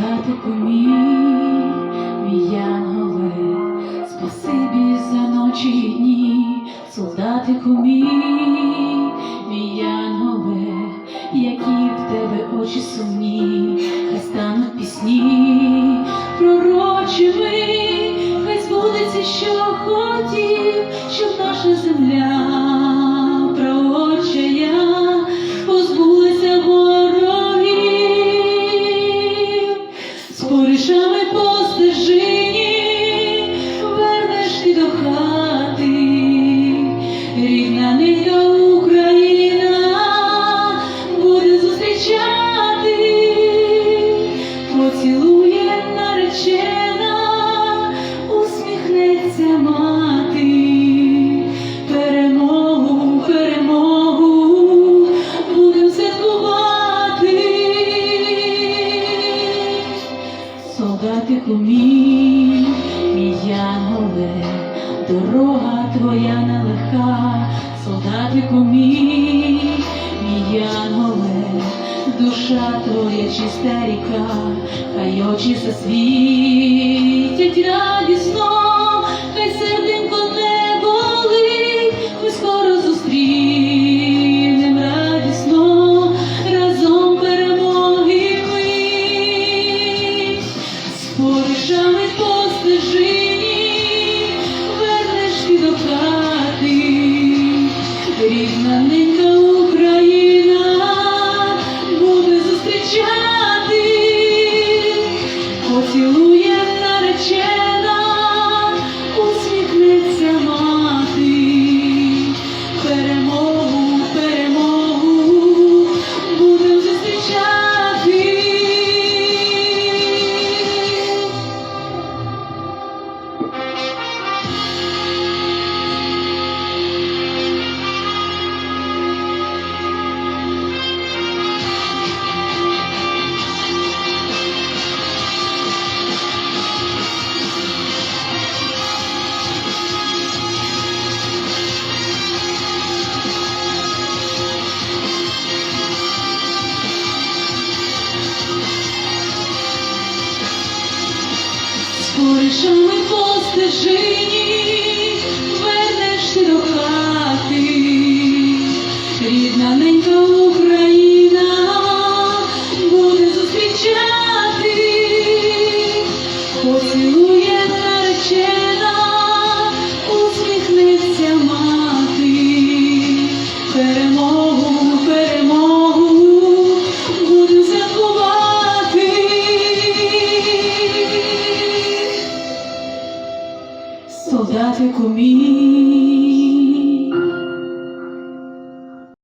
братику мій, мій янголе, спасибі за ночі і дні, солдати мій, мій янголе, які в тебе очі сумні, хай стануть пісні, пророчими, хай збудеться, що хотів, щоб наша земля. Солдатику мій, мій янголе, дорога твоя нелегка, солдатику мій, мій янголе, душа твоя чиста ріка, хай очі сосвітять радісно, Скорішами по стежині Солдатику мій,